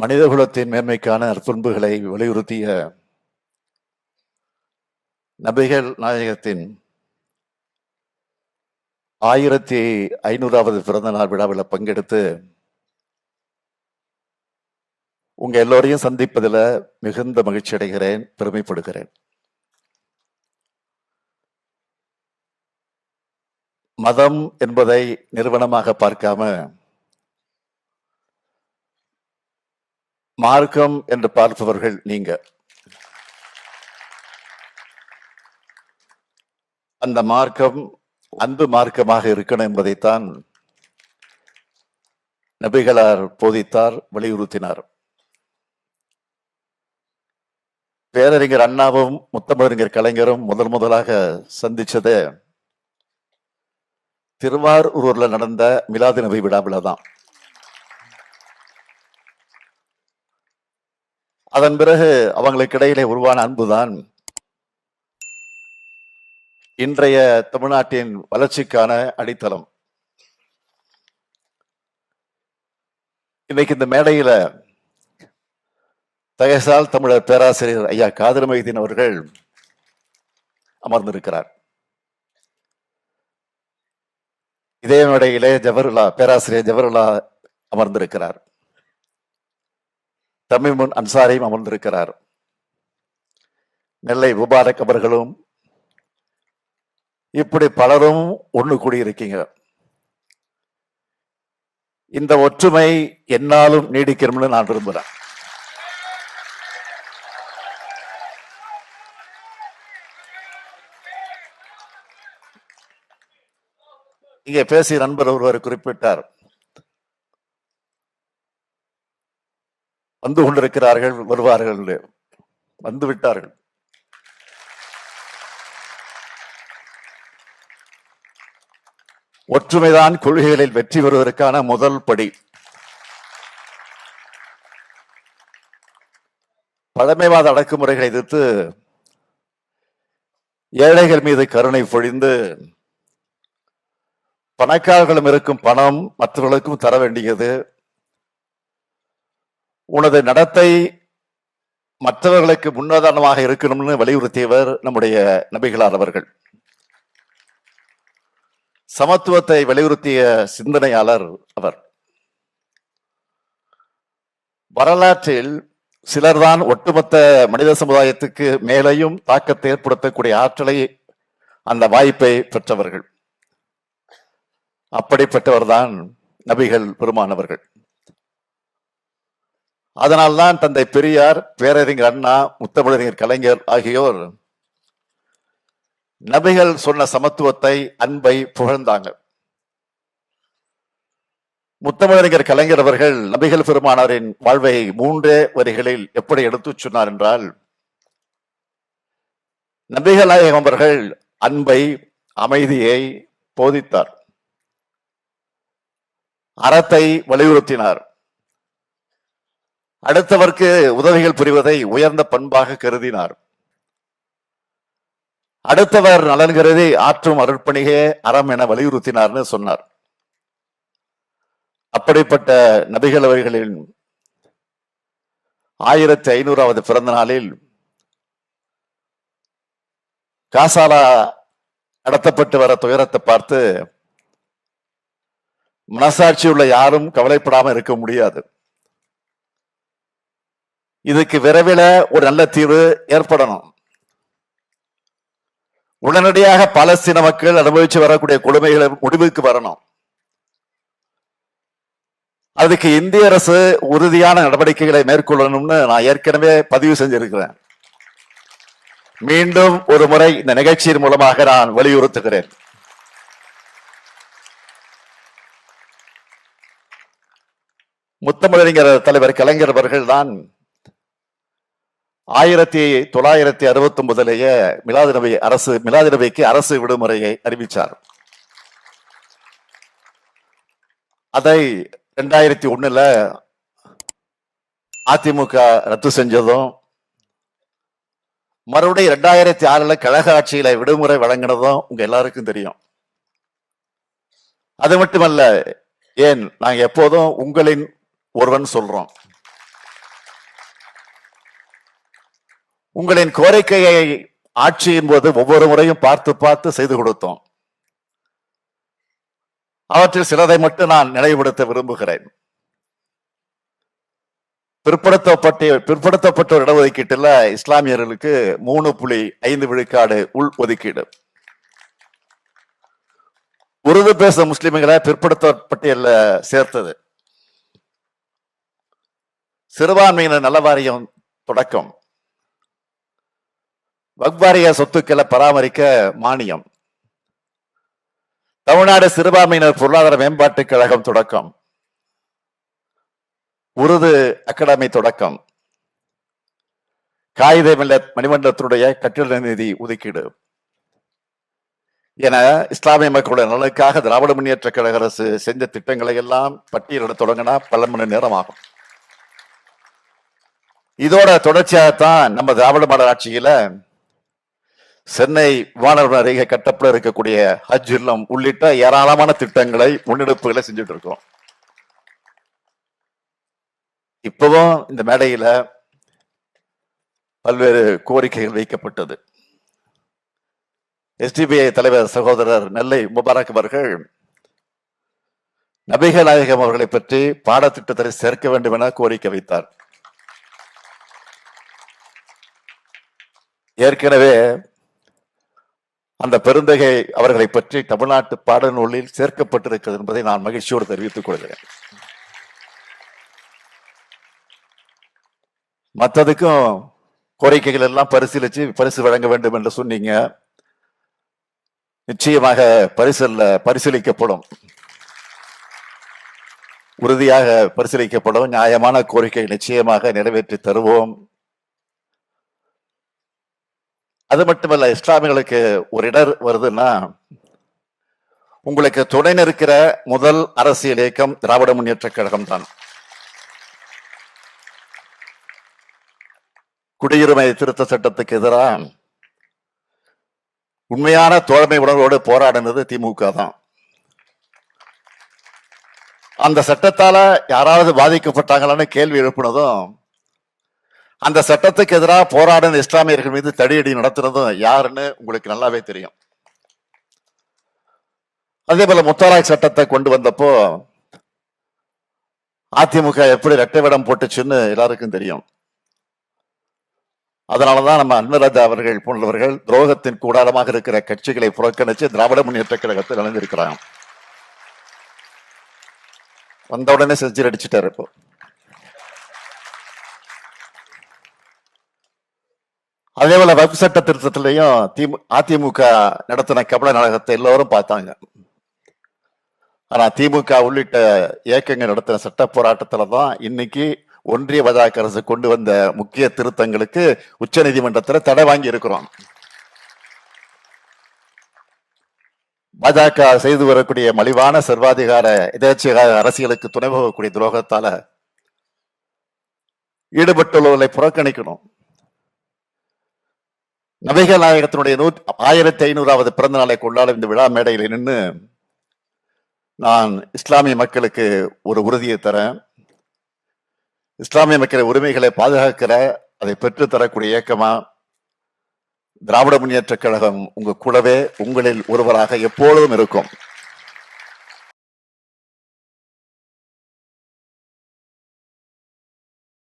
மனிதகுலத்தின் மேன்மைக்கான நற்பண்புகளை வலியுறுத்திய நபிகள் நாயகத்தின் ஆயிரத்தி ஐநூறாவது பிறந்த நாள் விழாவில் பங்கெடுத்து உங்க எல்லோரையும் சந்திப்பதில் மிகுந்த மகிழ்ச்சி அடைகிறேன் பெருமைப்படுகிறேன். மதம் என்பதை நிறுவனமாக பார்க்காம மார்க்கம் என்று பார்ப்பவர்கள் நீங்க. அந்த மார்க்கம் அன்பு மார்க்கமாக இருக்கணும் என்பதைத்தான் நபிகளார் போதித்தார் வலியுறுத்தினார். பேரறிஞர் அண்ணாவும் முத்தமிழறிஞர் கலைஞரும் முதல் முதலாக சந்திச்சது திருவாரூர்ல நடந்த மிலாது நபி விழாவில் தான். அதன் பிறகு அவங்களுக்கு இடையிலே உருவான அன்புதான் இன்றைய தமிழ்நாட்டின் வளர்ச்சிக்கான அடித்தளம். இன்னைக்கு இந்த மேடையில தயசால் தமிழர் பேராசிரியர் ஐயா காதர் மைதீன் அவர்கள் அமர்ந்திருக்கிறார். இதே மேடையிலே ஜவஹர்லா பேராசிரியர் ஜவஹர்லா அமர்ந்திருக்கிறார். தமிழ்முன் அன்சாரியும் அமர்ந்திருக்கிறார். நெல்லை முபாரக் அவர்களும் இப்படி பலரும் ஒன்று கூடியிருக்கீங்க. இந்த ஒற்றுமை என்னாலும் நீடிக்கணும்னு நான் விரும்புறேன். இங்கே பேசிய நண்பர் ஒருவர் குறிப்பிட்டார். வந்து கொண்டிருக்கிறார்கள் வருவார்கள் வந்து விட்டார்கள். ஒற்றுமைதான் கொள்கைகளில் வெற்றி பெறுவதற்கான முதல் படி. பழமைவாத அடக்குமுறைகளை எதிர்த்து ஏழைகள் மீது கருணை பொழிந்து பணக்காரர்களும் இருக்கும் பணம் மற்றவர்களுக்கும் தர வேண்டியது உனது நடத்தை மற்றவர்களுக்கு முன்னுதாரணமாக இருக்கணும்னு வலியுறுத்தியவர் நம்முடைய நபிகளார் அவர்கள். சமத்துவத்தை வலியுறுத்திய சிந்தனையாளர் அவர். வரலாற்றில் சிலர்தான் ஒட்டுமொத்த மனித சமுதாயத்துக்கு மேலையும் தாக்கத்தை ஏற்படுத்தக்கூடிய ஆற்றலை அந்த வாய்ப்பை பெற்றவர்கள். அப்படிப்பட்டவர்தான் நபிகள் பெருமானவர்கள். அதனால்தான் தந்தை பெரியார் பேரறிஞர் அண்ணா முத்தமிழறிஞர் கலைஞர் ஆகியோர் நபிகள் சொன்ன சமத்துவத்தை அன்பை புகழ்ந்தாங்க. முத்தமிழறிஞர் கலைஞர் அவர்கள் நபிகள் பெருமானாரின் வாழ்வை மூன்றே வரிகளில் எப்படி எடுத்துச் சொன்னார் என்றால் நபிகள் நாயகம் அவர்கள் அன்பை அமைதியை போதித்தார். அறத்தை வலியுறுத்தினார். அடுத்தவர்க்கு உதவிகள் புரிவதை உயர்ந்த பண்பாக கருதினார். அடுத்தவர் நலன் கருதி ஆற்றும் அருட்பணிகே அறம் என வலியுறுத்தினார்னு சொன்னார். அப்படிப்பட்ட நபிகள் அவர்களின் ஆயிரத்தி ஐநூறாவது பிறந்த நாளில் காசாலா நடத்தப்பட்டு வர துயரத்தை பார்த்து மனசாட்சி உள்ள யாரும் கவலைப்படாமல் இருக்க முடியாது. இதுக்கு விரைவில் ஒரு நல்ல தீர்வு ஏற்படணும். உடனடியாக பாலஸ்தீன மக்கள் அனுபவிச்சு வரக்கூடிய கொடுமைகளை முடிவுக்கு வரணும். அதுக்கு இந்திய அரசு உறுதியான நடவடிக்கைகளை மேற்கொள்ளணும்னு நான் ஏற்கனவே பதிவு செஞ்சிருக்கிறேன். மீண்டும் ஒரு முறை இந்த நிகழ்ச்சியின் மூலமாக நான் வலியுறுத்துகிறேன். முத்தமிழறிஞர் தலைவர் கலைஞர் அவர்கள் தான் ஆயிரத்தி தொள்ளாயிரத்தி அறுபத்தி ஒன்பதுலேயே மிலாது நபி அரசு மிலாது நபிக்கு அரசு விடுமுறையை அறிவித்தார் அதை ரெண்டாயிரத்தி ஒண்ணுல அதிமுக ரத்து செஞ்சதும் மறுபடியும் ரெண்டாயிரத்தி ஆறுல கழக ஆட்சியில விடுமுறை வழங்கினதும் உங்க எல்லாருக்கும் தெரியும். அது மட்டுமல்ல ஏன் நாங்க எப்போதும் உங்களின் ஒருவன் சொல்றோம். உங்களின் கோரிக்கையை ஆட்சியின் போது ஒவ்வொரு முறையும் பார்த்து பார்த்து செய்து கொடுத்தோம். அவற்றில் சிலதை மட்டும் நான் நினைவுபடுத்த விரும்புகிறேன். பிற்படுத்தப்பட்ட பிற்படுத்தப்பட்டோர் இடஒதுக்கீட்டுல இஸ்லாமியர்களுக்கு மூணு புள்ளி ஐந்து விழுக்காடு உள் ஒதுக்கீடு. உருது பேசும் முஸ்லிம்களை பிற்படுத்தப்பட்டியல சேர்த்தது. சிறுபான்மையினர் நல வாரியம் தொடக்கம். வக்வாரிய சொத்துக்களை பராமரிக்க மானியம். தமிழ்நாடு சிறுபான்மையினர் பொருளாதார மேம்பாட்டுக் கழகம் தொடக்கம். உருது அகாடமி தொடக்கம். காகித மில்லத் மணிமண்டலத்தினுடைய கட்டிட நிதி ஒதுக்கீடு. என இஸ்லாமிய மக்களுடைய நலனுக்காக திராவிட முன்னேற்ற கழக அரசு செஞ்ச திட்டங்களை எல்லாம் பட்டியலிட தொடங்கினா பல மணி நேரம் ஆகும் இதோட தொடர்ச்சியாகத்தான் நம்ம திராவிட மாடல் ஆட்சியில சென்னை வானவர் அருகே கட்டப்பட இருக்கக்கூடிய ஹஜ் இல்லம் உள்ளிட்ட ஏராளமான திட்டங்களை முன்னெடுப்புகளை செஞ்சுட்டு இருக்கோம் இப்பவும் இந்த மேடையில பல்வேறு கோரிக்கைகள் வைக்கப்பட்டது. எஸ்டிபிஐ தலைவர் சகோதரர் நெல்லை முபாரக் அவர்கள் நபிகள் நாயகம் அவர்களை பற்றி பாடத்திட்டத்தை சேர்க்க வேண்டும் என கோரிக்கை வைத்தார். ஏற்கனவே அந்த பெருந்தகை அவர்களை பற்றி தமிழ்நாட்டு பாடல் நூலில் சேர்க்கப்பட்டிருக்கிறது என்பதை நான் மகிழ்ச்சியோடு தெரிவித்துக் கொள்கிறேன். மற்றதுக்கும் கோரிக்கைகள் எல்லாம் பரிசீலிச்சு பரிசு வழங்க வேண்டும் என்று சொன்னீங்க. நிச்சயமாக பரிசல்ல பரிசீலிக்கப்படும். உறுதியாக பரிசீலிக்கப்படும். நியாயமான கோரிக்கை நிச்சயமாக நிறைவேற்றி தருவோம். அது மட்டுமல்ல இஸ்லாமியர்களுக்கு ஒரு இடர் வருதுன்னா உங்களுக்கு துணை நிற்கிற முதல் அரசியல் இயக்கம் திராவிட முன்னேற்ற கழகம் தான் குடியுரிமை திருத்த சட்டத்துக்கு எதிராக உண்மையான தோழமை உணர்வோடு போராடினது திமுக தான் அந்த சட்டத்தால யாராவது பாதிக்கப்பட்டாங்களான்னு கேள்வி எழுப்பினதும் அந்த சட்டத்துக்கு எதிராக போராடும் இஸ்லாமியர்கள் மீது தடியடி நடத்துனதும் யாருன்னு உங்களுக்கு நல்லாவே தெரியும். அதே போல முத்தலாக் சட்டத்தை கொண்டு வந்தப்போ அதிமுக எப்படி ரெட்டைவிடம் போட்டுச்சுன்னு எல்லாருக்கும் தெரியும். அதனாலதான் நம்ம அன்பராஜா அவர்கள் போன்றவர்கள் துரோகத்தின் கூடாரமாக இருக்கிற கட்சிகளை புறக்கணிச்சு திராவிட முன்னேற்ற கழகத்தில் இணைந்திருக்கிறாங்க. வந்த உடனே செஞ்சு அடிச்சுட்டாரு இப்போ. அதே போல வகுப்பு சட்ட திருத்தத்திலையும் திமு அதிமுக நடத்தின கபல நாடகத்தை எல்லோரும் பார்த்தாங்க. ஆனா திமுக உள்ளிட்ட இயக்கங்கள் நடத்தின சட்ட போராட்டத்துல தான் இன்னைக்கு ஒன்றிய பாஜக அரசு கொண்டு வந்த முக்கிய திருத்தங்களுக்கு உச்ச நீதிமன்றத்தில் தடை வாங்கி இருக்கிறோம். பாஜக செய்து வரக்கூடிய மலிவான சர்வாதிகார எதேச்சிகார அரசியலுக்கு துணை போகக்கூடிய துரோகத்தால ஈடுபட்டுள்ளவர்களை புறக்கணிக்கணும். நபிகள் நாயகத்தினுடைய நூ ஆயிரத்தி ஐநூறாவது பிறந்த நாளை கொண்டாடும் இந்த விழா மேடையில் நின்று நான் இஸ்லாமிய மக்களுக்கு ஒரு உறுதியை தரேன். இஸ்லாமிய மக்கள் உரிமைகளை பாதுகாக்கிற அதை பெற்று தரக்கூடிய இயக்கமா? திராவிட முன்னேற்ற கழகம் உங்க கூடவே உங்களில் ஒருவராக எப்பொழுதும் இருக்கும்.